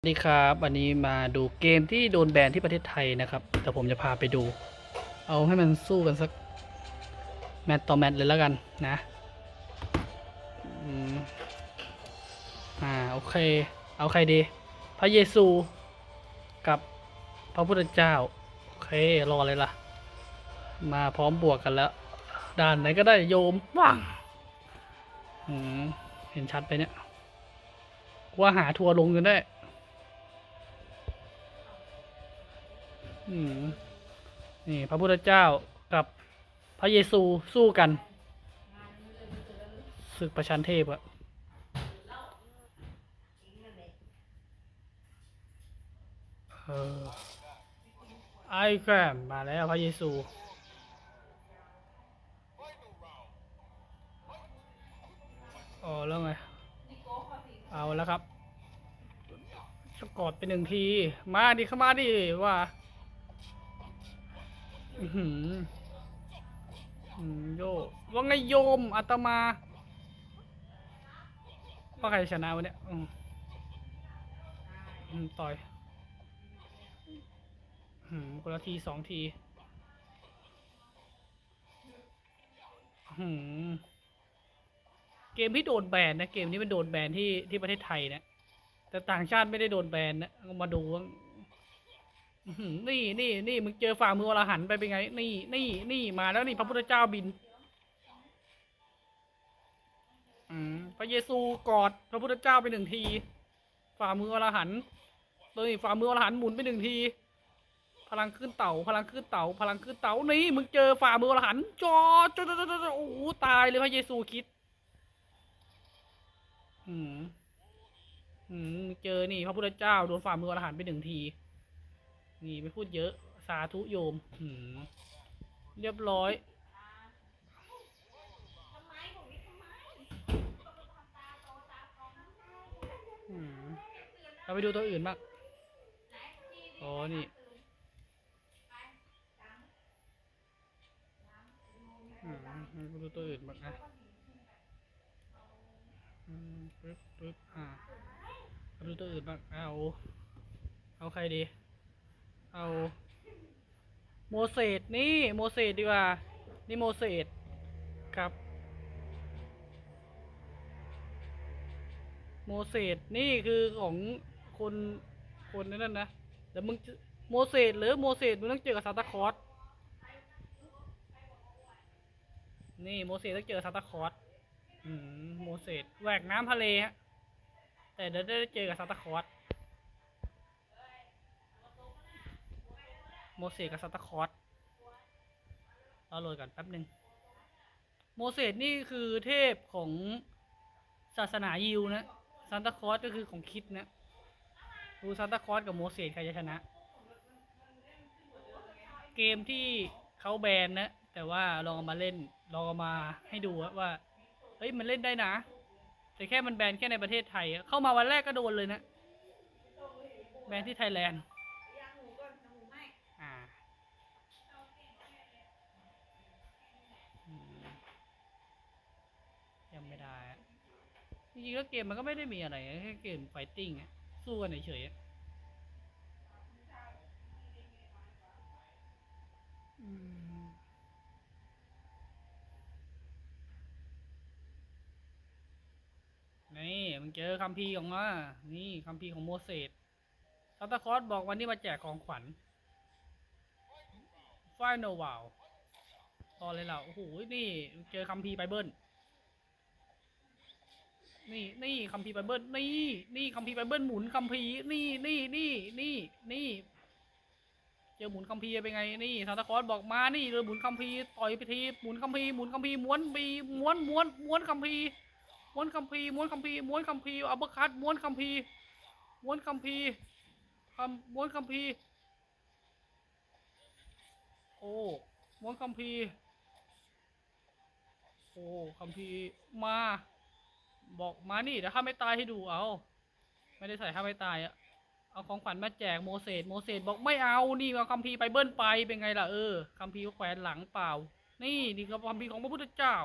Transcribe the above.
สวัสดีครับวันนี้มาดูเกมที่โดนแบนที่ประเทศไทยนะครับ แต่ผมจะพาไปดู เอาให้มันสู้กันสัก แมตต์ต่อแมตต์เลยแล้วกันนะอ่าโอเค เอาใครดี พระเยซูกับพระพุทธเจ้า โอเค รอเลยล่ะ มาพร้อมบวกกันแล้ว ด่านไหนก็ได้โยมว่างเห็นชัดไปเนี่ยว่าหาทัวร์ลงกันได้ นี่พระพุทธเจ้ากับพระเยซูสู้กันศึกประชันเทพอะเออไอ้แกรมมาแล้วพระเยซูอ๋อแล้วไง เอาแล้วครับสกอดไปหนึ่งที มาดิเข้ามาดิว่า หืออืมโยว่าไงโยมอาตมา ว่าใครชนะวะเนี่ยอืมต่อยอืมคนละทีสองทีอืมเกมที่โดนแบนนะ เกมนี้มันโดนแบนที่ที่ประเทศไทยนะแต่ต่างชาติไม่ได้โดนแบนนะมาดูว่า อื้อหือนี่นี่นี่มึงเจอฝ่ามืออรหันต์ไปเป็นไง นี่นี่นี่มาแล้วนี่พระพุทธเจ้าบิน อืมพระเยซูกอดพระพุทธเจ้าไปหนึ่งที ฝ่ามืออรหันต์เลยฝ่ามืออรหันต์หมุนไปหนึ่งที พลังขึ้นเต่า พลังขึ้นเต่า พลังขึ้นเต่านี่มึงเจอฝ่ามืออรหันต์จอจอจอจอจอโอ้โหตายเลยพระเยซูคริด อืม อืมเจอนี่ พระพุทธเจ้าโดนฝ่ามืออรหันต์ไปหนึ่งที นี่ไม่พูดเยอะ สาธุโยมหืมเรียบร้อยอืมเราไปดูตัวอื่นบ้างอ๋อ นี่อืมไปดูตัวอื่นบ้างนะอืมปึ๊บปึ๊บอ่ามาดูตัวอื่นบ้างเอา เอาใครดี เอาโมเสสนี่โมเสสดีกว่า นี่โมเสสครับโมเสสนี่คือของคนคนนั่นนะแต่มึงโมเสสหรือโมเสสมึงต้องเจอกับซานตาคลอสนี่โมเสสต้องเจอซานตาคลอสอืมโมเสสแหวกน้ำทะเลฮะแต่เดี๋ยวได้เจอกับซานตาคลอส โมเสสกับซานตาคลอสเราโหลดกันแป๊บหนึ่งโมเสสนี่คือเทพของศาสนายิวนะซานตาคลอสก็คือของคิดนะดูซานตาคลอสกับโมเสสใครจะชนะ เกมที่เขาแบนนะ แต่ว่าลองมาเล่นลองมาให้ดูว่าเฮ้ยมันเล่นได้นะ แต่แค่มันแบนแค่ในประเทศไทย เข้ามาวันแรกก็โดนเลยนะ แบนที่ไทยแลนด์ อ่าอืม ยังไม่ได้อะจริงๆแล้วเกมมันก็ไม่ได้มีอะไรแค่เกมไฟติ้งอะสู้กันเฉยๆอะอืมนี่มันเจอคัมภีร์ของอะนี่คัมภีร์ของโมเสสซานตาคลอสบอกวันนี้มาแจกของขวัญไฟโนวาวต่อเลยเราโอ้โห นี่ เจอคัมภีร์ไบเบิล นี่นี่คัมภีร์ไบเบิลนี่นี่คัมภีร์ไบเบิลหมุนคัมภีร์นี่นี่นี่นี่นี่เจอหมุนคัมภีร์เป็นไงนี่ซานตาคอสบอกมานี่เลยหมุนคัมภีร์ต่อยไปทีหมุนคัมภีร์หมุนคัมภีร์ม้วนปีม้วนม้วนม้วนคัมภีร์ม้วนคัมภีร์ม้วนคัมภีร์ม้วนคัมภีร์อัปเปอร์คัตม้วนคัมภีร์ม้วนคัมภีร์คำม้วนคัมภีร์โอ้ม้วนคัมภีร์โอ้คัมภีร์มา บอกมานี่เดี๋ยวข้าไม่ตายให้ดูเอา ไม่ได้ใส่ข้าไม่ตายอะเอาของขวัญมาแจกโมเสสโมเสสบอกไม่เอานี่เอาคัมภีร์ไปเบิ้ลไปเป็นไงล่ะเออคัมภีร์ก็แขวนหลังเปล่า นี่นี่คือคัมภีร์ของพระพุทธเจ้า